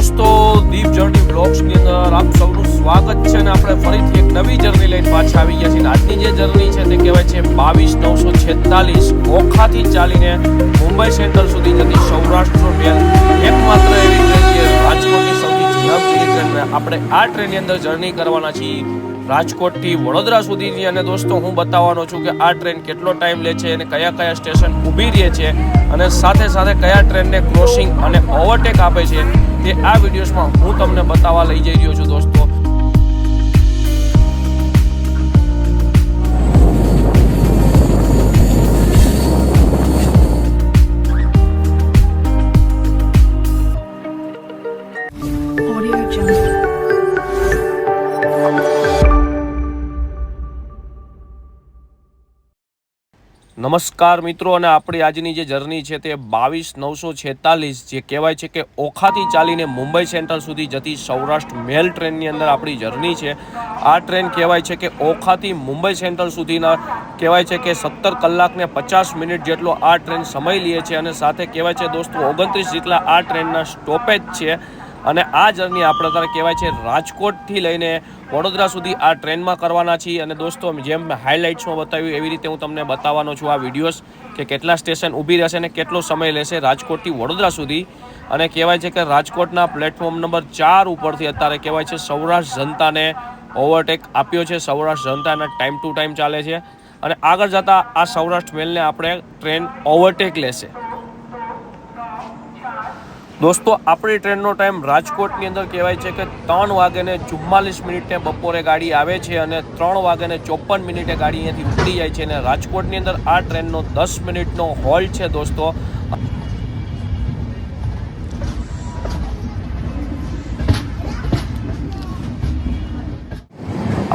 દોસ્તો દીપ જર્ની બ્લોગ્સની અંદર આપ સૌનું સ્વાગત છે અને આપણે ફરીથી એક નવી જર્ની લઈને પાછા આવી ગયા છીએ. આજની જે જર્ની છે તે કહેવાય છે બાવીસ નવસો છેતાલીસ. ઓખાથી ચાલીને મુંબઈ સેન્ટ્રલ સુધી જતી સૌરાષ્ટ્ર ટ્રેન એકમાત્ર એવી ટ્રેન જે રાજકોટની સૌથી ઝડપથી ટ્રેન આપણે આ ટ્રેનની અંદર જર્ની કરવાના છીએ. રાજકોટથી વડોદરા સુધીની. અને દોસ્તો, હું બતાવવાનો છું કે આ ટ્રેન કેટલો ટાઈમ લે છે અને કયા કયા સ્ટેશન ઊભી રહે છે અને સાથે સાથે કયા ટ્રેનને ક્રોસિંગ અને ઓવરટેક આપે છે. તે આ વિડીયોઝમાં હું તમને બતાવવા લઈ જઈ રહ્યો છું દોસ્તો. નમસ્કાર મિત્રો અને આપણી આજની જે જર્ની છે તે બાવીસ નવસો છેતાલીસ જે કહેવાય છે કે ઓખાથી ચાલીને મુંબઈ સેન્ટ્રલ સુધી જતી સૌરાષ્ટ્ર મેલ ટ્રેનની અંદર આપણી જર્ની છે. આ ટ્રેન કહેવાય છે કે ઓખાથી મુંબઈ સેન્ટ્રલ સુધીના કહેવાય છે કે સત્તર કલાકને પચાસ મિનિટ જેટલો આ ટ્રેન સમય લે છે અને સાથે કહેવાય છે દોસ્તો ઓગણત્રીસ જેટલા આ ટ્રેનના સ્ટોપેજ છે. અને આ જર્ની આપણે અત્યારે કહેવાય છે રાજકોટથી લઈને વડોદરા સુધી આ ટ્રેનમાં કરવાના છીએ. અને દોસ્તો, જેમ હાઇલાઇટ્સમાં બતાવ્યું, એવી રીતે હું તમને બતાવવાનો છું આ વિડીયોઝ કે કેટલા સ્ટેશન ઊભી રહેશે અને કેટલો સમય લેશે રાજકોટથી વડોદરા સુધી. અને કહેવાય છે કે રાજકોટના પ્લેટફોર્મ નંબર ચાર ઉપરથી અત્યારે કહેવાય છે સૌરાષ્ટ્ર જનતાને ઓવરટેક આપ્યો છે. સૌરાષ્ટ્ર જનતાના ટાઈમ ટુ ટાઈમ ચાલે છે. અને આગળ જતાં આ સૌરાષ્ટ્ર મેલને આપણે ટ્રેન ઓવરટેક લેશે. દોસ્તો, આપણી ટ્રેનનો ટાઈમ રાજકોટની અંદર કહેવાય છે કે ત્રણ વાગ્યાને ચુમ્માલીસ મિનિટે બપોરે ગાડી આવે છે અને ત્રણ વાગ્યાને ચોપન મિનિટે ગાડી અહીંયાથી ઉપડી જાય છે અને રાજકોટની અંદર આ ટ્રેનનો દસ મિનિટનો હોલ છે દોસ્તો.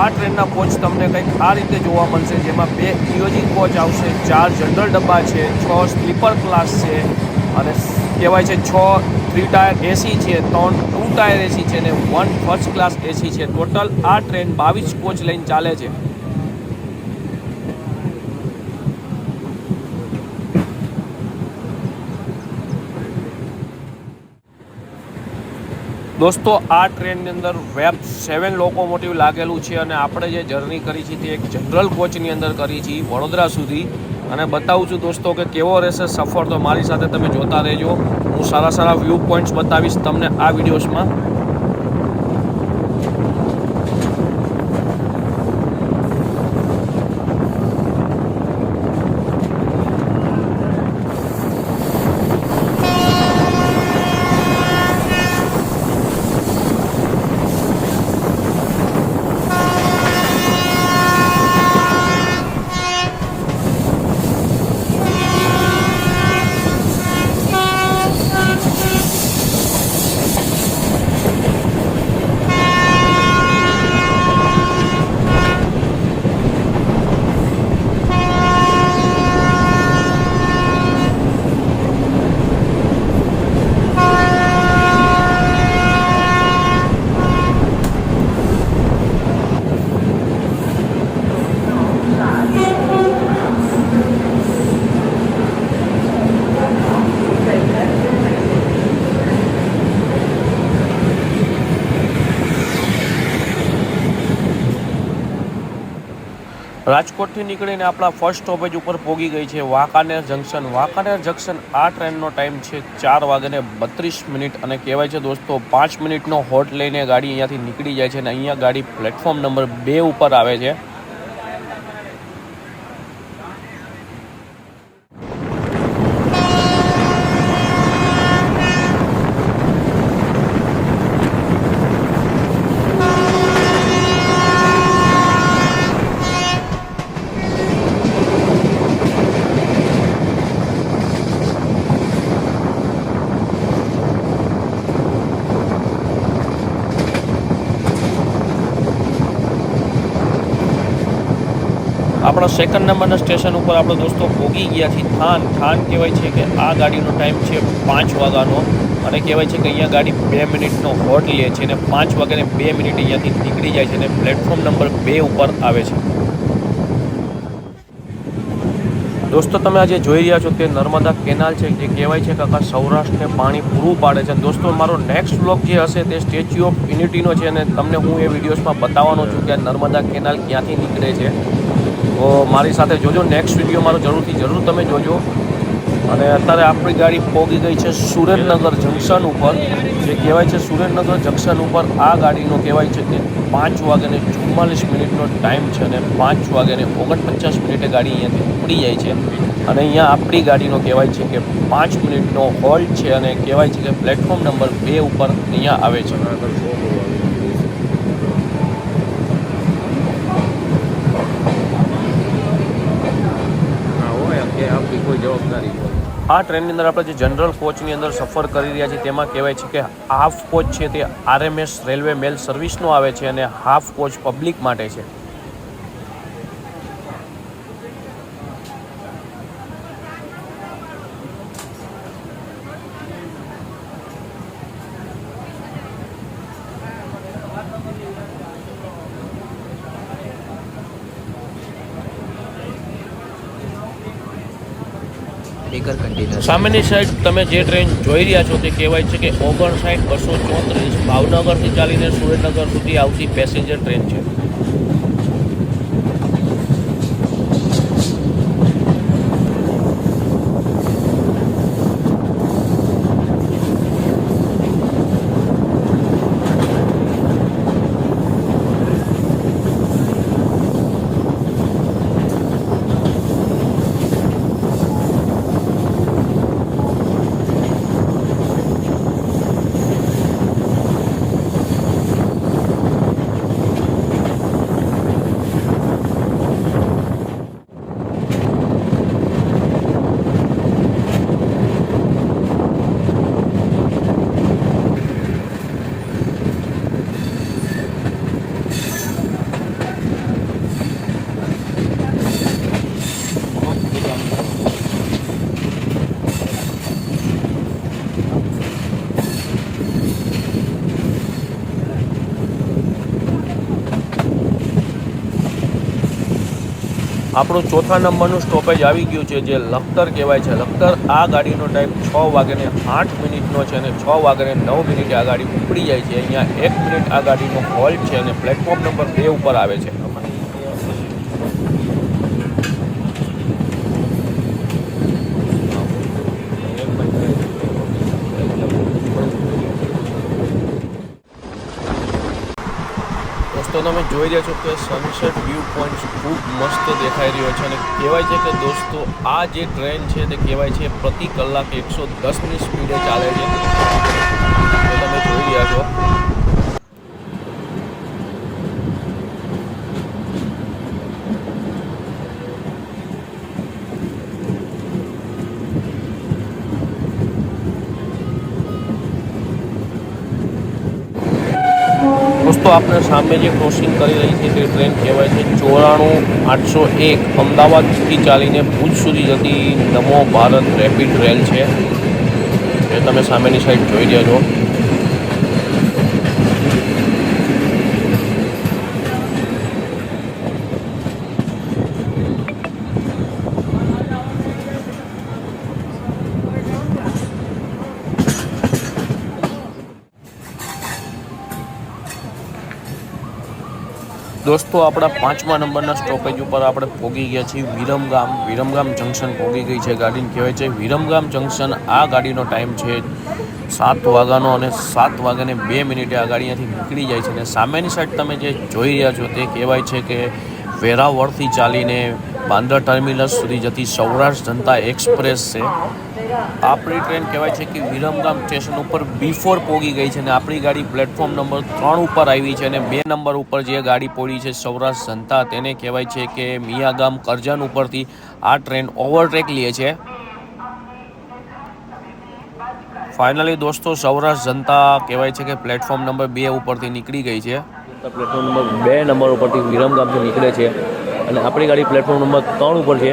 આ ટ્રેનના કોચ તમને કંઈક આ રીતે જોવા મળશે, જેમાં બે ઇયોજિંગ કોચ આવશે, ચાર જનરલ ડબ્બા છે, છ સ્લીપર ક્લાસ છે અને કહેવાય છે છ થ્રી ટાયર એસી છે, ત્રણ ટુ ટાયર એસી છે અને વન ફર્સ્ટ ક્લાસ એસી છે. ટોટલ આ ટ્રેન બાવીસ કોચ લઈને ચાલે છે. દોસ્તો, આ ટ્રેનની અંદર વેબ સેવન લોકોમોટિવ લાગેલું છે અને આપણે જે જર્ની કરી છે તે એક જનરલ કોચની અંદર કરી છે વડોદરા સુધી. અને બતાવું છું દોસ્તો કે કેવો રહેશે સફર તો મારી સાથે તમે જોતા રહેજો. હું સારા સારા વ્યૂ પોઈન્ટ્સ બતાવીશ તમને આ વિડીયોઝમાં રાજકોટથી નીકળીને આપણા ફર્સ્ટ સ્ટોપેજ ઉપર પહોંચી ગઈ છે વાંકાનેર જંકશન વાંકાનેર જંકશન આ ટ્રેનનો ટાઈમ છે ચાર વાગ્યાને બત્રીસ મિનિટ અને કહેવાય છે દોસ્તો પાંચ મિનિટનો હોટ લઈને ગાડી અહીંયાથી નીકળી જાય છે અને અહીંયા ગાડી પ્લેટફોર્મ નંબર બે ઉપર આવે છે. આપણા સેકન્ડ નંબરના સ્ટેશન ઉપર આપણે દોસ્તો ભોગી ગયા છીએ થાન થાન કહેવાય છે કે આ ગાડીનો ટાઈમ છે પાંચ વાગ્યાનો. અને કહેવાય છે કે અહીંયા ગાડી બે મિનિટનો હોટ લે છે અને પાંચ વાગ્યાને બે મિનિટ અહીંયાથી નીકળી જાય છે અને પ્લેટફોર્મ નંબર બે ઉપર આવે છે. દોસ્તો, તમે આજે જોઈ રહ્યા છો તે નર્મદા કેનાલ છે, જે કહેવાય છે કે આખા સૌરાષ્ટ્રને પાણી પૂરું પાડે છે. દોસ્તો, મારો નેક્સ્ટ બ્લોગ જે હશે તે સ્ટેચ્યુ ઓફ યુનિટીનો છે અને તમને હું એ વિડીયોઝમાં બતાવવાનો છું કે નર્મદા કેનાલ ક્યાંથી નીકળે છે. મારી સાથે જોજો નેક્સ્ટ વીડિયો મારો જરૂરથી જરૂર તમે જોજો. અને અત્યારે આપણી ગાડી પહોંચી ગઈ છે સુરેન્દ્રનગર જંકશન ઉપર. જે કહેવાય છે સુરેન્દ્રનગર જંકશન ઉપર આ ગાડીનો કહેવાય છે કે પાંચ વાગ્યાને ચુમ્માલીસ મિનિટનો ટાઈમ છે અને પાંચ વાગ્યાને ઓગણપચાસ મિનિટે ગાડી અહીંયાથી ઉપડી જાય છે. અને અહીંયા આપણી ગાડીનો કહેવાય છે કે પાંચ મિનિટનો હોલ્ટ છે અને કહેવાય છે કે પ્લેટફોર્મ નંબર બે ઉપર અહીંયા આવે છે. આ ટ્રેનની અંદર આપણે જે જનરલ કોચની અંદર સફર કરી રહ્યા છીએ, તેમાં કહેવાય છે કે હાફ કોચ છે તે આરએમએસ રેલવે મેલ સર્વિસનો આવે છે અને હાફ કોચ પબ્લિક માટે છે. બેકર કન્ટેનર સામેની સાઈડ તમે જે ટ્રેન જોઈ રહ્યા છો તે કહેવાય છે કે ઓગણસાઠ બસો ચોત્રીસ ભાવનગરથી ચાલીને સુરેન્દ્રનગર સુધી આવતી પેસેન્જર ટ્રેન છે. આપણું ચોથા નંબરનું સ્ટોપેજ આવી ગયું છે, જે લખતર કહેવાય છે. લખતર આ ગાડીનો ટાઈમ છ વાગ્યાને આઠ મિનિટનો છે અને છ વાગ્યાને નવ મિનિટે આ ગાડી ઉપડી જાય છે. અહીંયા એક મિનિટ આ ગાડીનો હોલ્ટ છે અને પ્લેટફોર્મ નંબર બે ઉપર આવે છે. દોસ્તો તમે જોઈ રહ્યા છો કે સનસેટ વ્યૂ પોઈન્ટ ખૂબ મસ્ત દેખાઈ રહ્યો છે અને કહેવાય છે કે દોસ્તો, આ જે ટ્રેન છે તે કહેવાય છે પ્રતિ કલાક એકસો દસની સ્પીડે ચાલે છે. તમે જોઈ રહ્યા છો. આપણે સામે જે ક્રોસિંગ કરી રહી છે તે ટ્રેન કહેવાય છે ચોરાણું આઠસો એક. અમદાવાદથી ચાલીને ભુજ સુધી જતી નમો ભારત રેપિડ રેલ છે. એ તમે સામેની સાઈડ જોઈ રહ્યા છો. દોસ્તો, આપણા પાંચમા નંબરના સ્ટોપેજ ઉપર આપણે પહોંચી ગયા છીએ. વિરમગામ વિરમગામ જંકશન પહોંચી ગઈ છે ગાડીને. કહેવાય છે વિરમગામ જંકશન આ ગાડીનો ટાઈમ છે સાત વાગ્યાનો અને સાત વાગ્યાને બે મિનિટે આ ગાડી અહીંયાથી નીકળી જાય છે. અને સામેની સાઈડ તમે જે જોઈ રહ્યા છો તે કહેવાય છે કે વેરાવળથી ચાલીને બાંદ્રા ટર્મિનસ સુધી જતી સૌરાષ્ટ્ર જનતા એક્સપ્રેસ છે. આપણી ટ્રેન કહેવાય છે કે વિરમગામ સ્ટેશન ઉપર બિફોર પોગી ગઈ છે અને આપણી ગાડી પ્લેટફોર્મ નંબર ત્રણ ઉપર આવી છે અને બે નંબર ઉપર જે ગાડી પોડી છે, સૌરાષ્ટ્ર જનતા તેને કહેવાય છે કે મિયાગામ કરજણ ઉપરથી આ ટ્રેન ઓવરટેક લે છે. ફાઇનલી દોસ્તો, સૌરાષ્ટ્ર જનતા કહેવાય છે કે પ્લેટફોર્મ નંબર બે ઉપરથી નીકળી ગઈ છે. પ્લેટફોર્મ નંબર બે નંબર ઉપરથી વિરમગામથી નીકળે છે અને આપણી ગાડી પ્લેટફોર્મ નંબર ત્રણ ઉપર છે.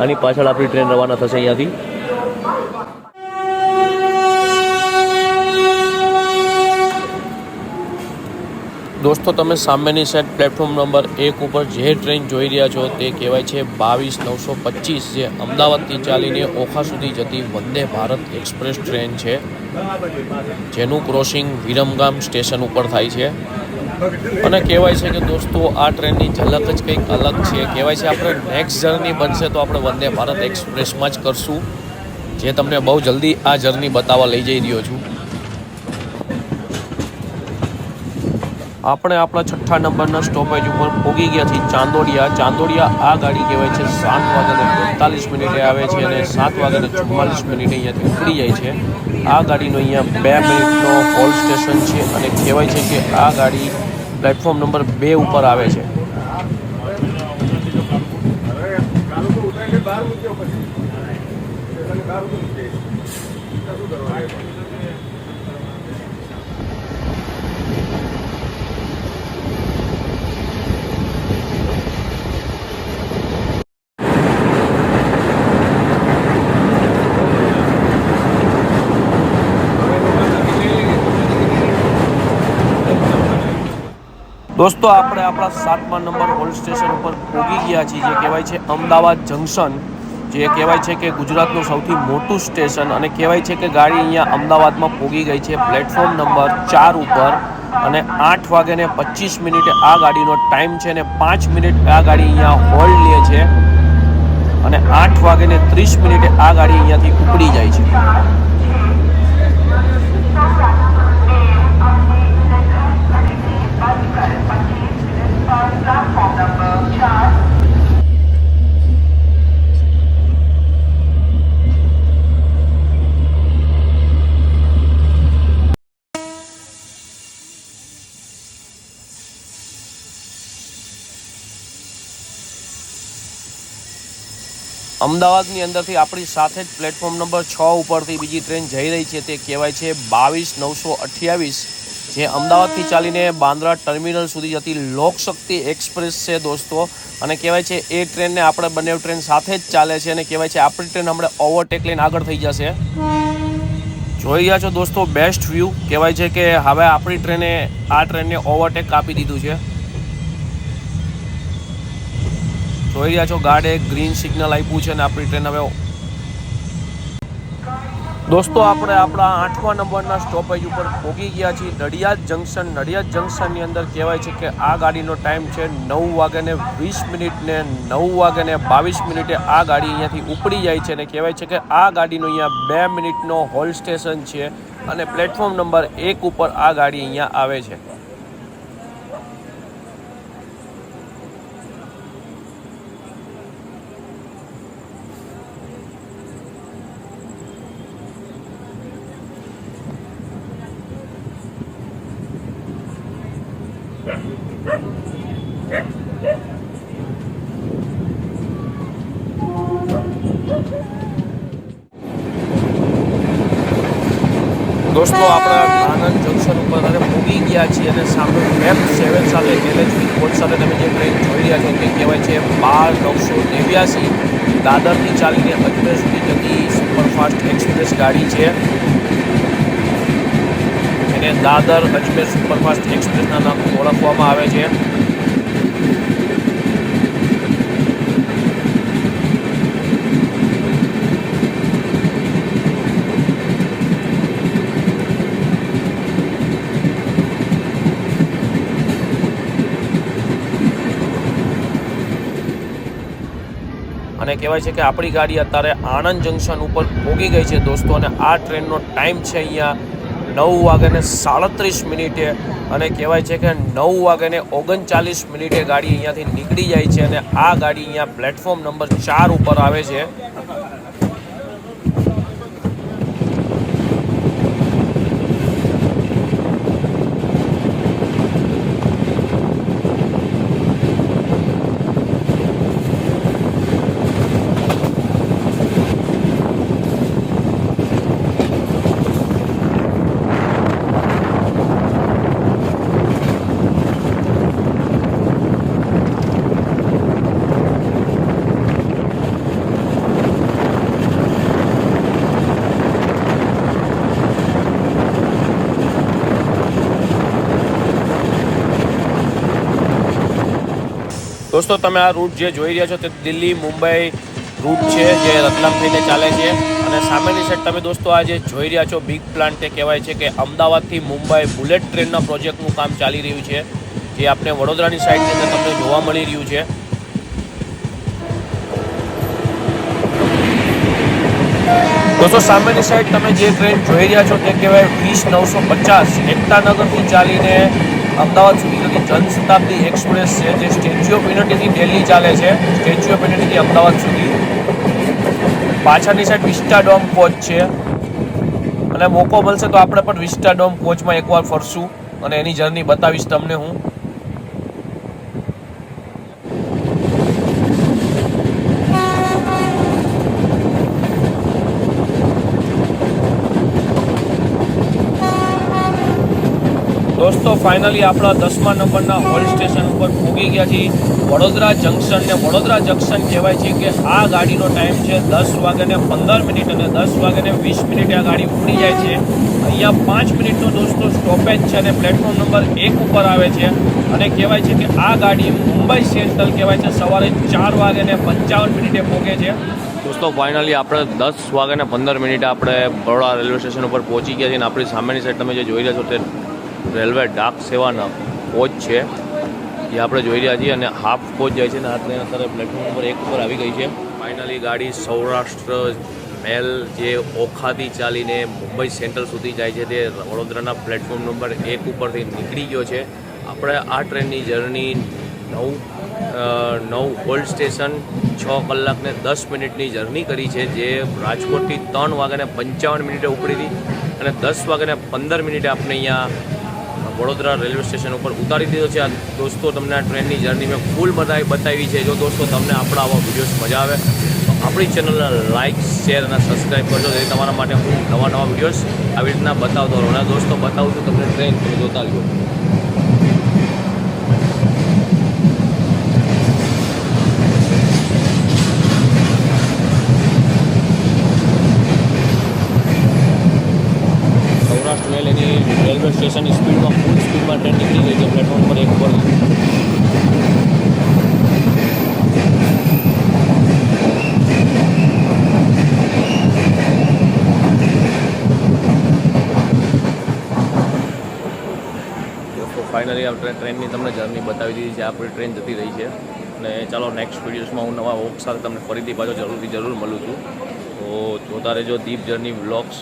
આની પાછળ આપણી ટ્રેન રવાના થશે અહીંયાથી. દોસ્તો, તમે સામેની સાઈડ પ્લેટફોર્મ નંબર એક ઉપર જે ટ્રેન જોઈ રહ્યા છો તે કહેવાય છે બાવીસ નવસો પચીસ, જે અમદાવાદથી ચાલીને ઓખા સુધી જતી વંદે ભારત એક્સપ્રેસ ટ્રેન છે. જેનું ક્રોસિંગ વિરમગામ સ્ટેશન ઉપર થાય છે. અને કહેવાય છે કે દોસ્તો, આ ટ્રેનની ઝલક જ કંઈક અલગ છે. કહેવાય છે આપણે નેક્સ્ટ જર્ની બનશે તો આપણે વંદે ભારત એક્સપ્રેસમાં જ કરશું. જે તમને બહુ જલ્દી આ જર્ની બતાવવા લઈ જઈ રહ્યો છું. આપણે આપણા છઠ્ઠા નંબરના સ્ટોપેજ ઉપર પહોંચી ગયા છીએ. ચાંદોડિયા ચાંદોડિયા આ ગાડી કહેવાય છે. સાત વાગ્યાને બેતાલીસ મિનિટે આવે છે અને સાત વાગ્યાને ચુમ્માલીસ મિનિટે અહીંયાથી ઉપડી જાય છે. આ ગાડીનો અહીંયા બે મિનિટનો હોલ સ્ટેશન છે અને કહેવાય છે કે આ ગાડી પ્લેટફોર્મ નંબર બે ઉપર આવે છે. દોસ્તો, આપણે આપણા સાતમા નંબર હોલ સ્ટેશન ઉપર પહોંચી ગયા છીએ, જે કહેવાય છે અમદાવાદ જંકશન. જે કહેવાય છે કે ગુજરાતનું સૌથી મોટું સ્ટેશન અને કહેવાય છે કે ગાડી અહીંયા અમદાવાદમાં પહોંચી ગઈ છે. પ્લેટફોર્મ નંબર ચાર ઉપર અને આઠ વાગ્યાને પચીસ મિનિટે આ ગાડીનો ટાઈમ છે અને પાંચ મિનિટ આ ગાડી અહીંયા હોલ્ડ લે છે અને આઠ વાગ્યાને ત્રીસ મિનિટે આ ગાડી અહીંયાથી ઉપડી જાય છે. અમદાવાદની અંદરથી આપણી સાથે જ પ્લેટફોર્મ નંબર છ ઉપરથી બીજી ટ્રેન જઈ રહી છે. તે કહેવાય છે બાવીસ નવસો અઠ્યાવીસ, જે અમદાવાદથી ચાલીને બાંદ્રા ટર્મિનલ સુધી જતી લોકશક્તિ એક્સપ્રેસ છે દોસ્તો. અને કહેવાય છે એ ટ્રેનને આપણે બંને ટ્રેન સાથે જ ચાલે છે અને કહેવાય છે આપણી ટ્રેન હમણાં ઓવરટેક લઈને આગળ થઈ જશે. જોઈ રહ્યા છો દોસ્તો બેસ્ટ વ્યૂ કહેવાય છે કે હવે આપણી ટ્રેને આ ટ્રેનને ઓવરટેક આપી દીધું છે. જોઈ રહ્યા છો, ગાર્ડે ગ્રીન સિગ્નલ આપ્યું છે અને આપણી ટ્રેન હવે દોસ્તો, આપણે આપણા આઠમા નંબરના સ્ટોપેજ ઉપર પહોંચી ગયા છીએ. નડિયાદ જંકશન નડિયાદ જંકશનની અંદર કહેવાય છે કે આ ગાડીનો ટાઈમ છે નવ વાગ્યાને વીસ મિનિટને નવ વાગ્યાને બાવીસ મિનિટે આ ગાડી અહીંયાથી ઉપડી જાય છે અને કહેવાય છે કે આ ગાડીનો અહીંયા બે મિનિટનો હોલ સ્ટેશન છે અને પ્લેટફોર્મ નંબર એક ઉપર આ ગાડી અહીંયા આવે છે. દોસ્તો, આપણા આનંદ જંકશન ઉપર અને પહોંચી ગયા છીએ અને સામે મેપ સેવન સાથે એલએચપી કોચ સાથે તમે જે ટ્રેન જોઈ રહ્યા છો તે કહેવાય છે, બાર નવસો નેવ્યાસી. દાદરથી ચાલીને અજમેર સુધી જતી સુપરફાસ્ટ એક્સપ્રેસ ગાડી છે. એને દાદર અજમેર સુપરફાસ્ટ એક્સપ્રેસના નામથી ઓળખવામાં આવે છે. કહેવાય છે કે આપણી ગાડી અત્યારે આણંદ જંકશન ઉપર પહોંચી ગઈ છે દોસ્તો અને આ ટ્રેનનો ટાઈમ છે અહીંયા નવ વાગ્યાને સાડત્રીસ મિનિટે અને કહેવાય છે કે નવ વાગ્યાને ઓગણચાલીસ મિનિટે ગાડી અહીંયાથી નીકળી જાય છે અને આ ગાડી અહીંયા પ્લેટફોર્મ નંબર ચાર ઉપર આવે છે. દોસ્તો, તમે આ રૂટ જે જોઈ રહ્યા છો તે દિલ્હી, મુંબઈ રૂટ છે, જે રતલામ થઈને ચાલે છે. અને સામેની સાઈડ તમે દોસ્તો આ જે જોઈ રહ્યા છો બિગ પ્લાન્ટ તે કહેવાય છે કે અમદાવાદથી મુંબઈ બુલેટ ટ્રેનના પ્રોજેક્ટનું કામ ચાલી રહ્યું છે, જે આપણે વડોદરાની સાઈડની અંદર તમને જોવા મળી રહ્યું છે. દોસ્તો, સામેની સાઈડ તમે જે ટ્રેન જોઈ રહ્યા છો તે કહેવાય વીસ નવસો પચાસ. એકતાનગરથી ચાલીને અમદાવાદ સુધી જતી જનશતાબ્દી એક્સપ્રેસ છે, જે સ્ટેચ્યુ ઓફ યુનિટીથી દિલ્હી ચાલે છે, સ્ટેચ્યુ ઓફ યુનિટીથી અમદાવાદ સુધી. પાછળની સાઈડ વિસ્ટા ડોમ કોચ છે. અને મોકો મળશે તો આપણે પણ વિસ્ટા ડોમ કોચમાં એકવાર ફરશું અને એની જર્ની બતાવીશ તમને હું. દોસ્તો ફાઇનલી આપણા દસમા નંબરના હોલ સ્ટેશન ઉપર પહોંચી ગયા છીએ. વડોદરા જંકશન ને વડોદરા જંકશન કહેવાય છે કે આ ગાડીનો ટાઈમ છે દસ વાગ્યાને પંદર મિનિટ અને દસ વાગ્યાને વીસ મિનિટે આ ગાડી ઉપડી જાય છે. અહીંયા પાંચ મિનિટનો દોસ્તો સ્ટોપેજ છે અને પ્લેટફોર્મ નંબર એક ઉપર આવે છે. અને કહેવાય છે કે આ ગાડી મુંબઈ સેન્ટ્રલ કહેવાય છે, સવારે ચાર વાગ્યાને પંચાવન મિનિટે પહોંચે છે. દોસ્તો ફાઇનલી આપણે દસ વાગ્યાને પંદર મિનિટે આપણે બરોડા રેલવે સ્ટેશન ઉપર પહોંચી ગયા છીએ અને આપણી સામેની સાઈડ તમે જે જોઈ રહ્યા છો તે રેલવે ડાક સેવાના કોચ છે. એ આપણે જોઈ રહ્યા છીએ અને હાફ કોચ જાય છે અને આ ટ્રેન અત્યારે પ્લેટફોર્મ નંબર એક ઉપર આવી ગઈ છે. ફાઇનલી ગાડી સૌરાષ્ટ્ર મેલ જે ઓખાથી ચાલીને મુંબઈ સેન્ટ્રલ સુધી જાય છે તે વડોદરાના પ્લેટફોર્મ નંબર એક ઉપરથી નીકળી ગયો છે. આપણે આ ટ્રેનની જર્ની નવ નવ હોલ્ડ સ્ટેશન છ કલાકને દસ મિનિટની જર્ની કરી છે જે રાજકોટથી ત્રણ વાગ્યાને પંચાવન મિનિટે ઉપડી હતી અને દસ વાગ્યાને પંદર મિનિટે આપણે અહીંયા વડોદરા રેલવે સ્ટેશન ઉપર ઉતારી દીધો છે. આ દોસ્તો તમને આ ટ્રેનની જર્ની મેં ફૂલ બતાવી બતાવી છે. જો દોસ્તો તમને આપણા આવા વિડીયોઝ મજા આવે, તો આપણી ચેનલને લાઇક શેર અને સબસ્ક્રાઈબ કરજો. જેથી તમારા માટે હું નવા નવા વિડીયોઝ આવી રીતના બતાવતો રહું. દોસ્તો બતાવું છું તમને ટ્રેન તમે જોતા રહ્યો સૌરાષ્ટ્ર મેલ એની રેલવે સ્ટેશનની સ્પીડમાં ફૂલ સ્પીડમાં ટ્રેન નીકળી ગઈ છે. પ્લેટફોર્મ પર એક પર ફાઇનલી આપણે ટ્રેનની તમને જર્ની બતાવી દીધી છે. આપણી ટ્રેન જતી રહી છે. અને ચાલો નેક્સ્ટ વિડીયોઝમાં હું નવા વોક સાથે તમને ફરીથી પાછો જરૂરથી જરૂર મળું છું. તો જોતા રહેજો દીપ જર્ની વ્લોગ્સ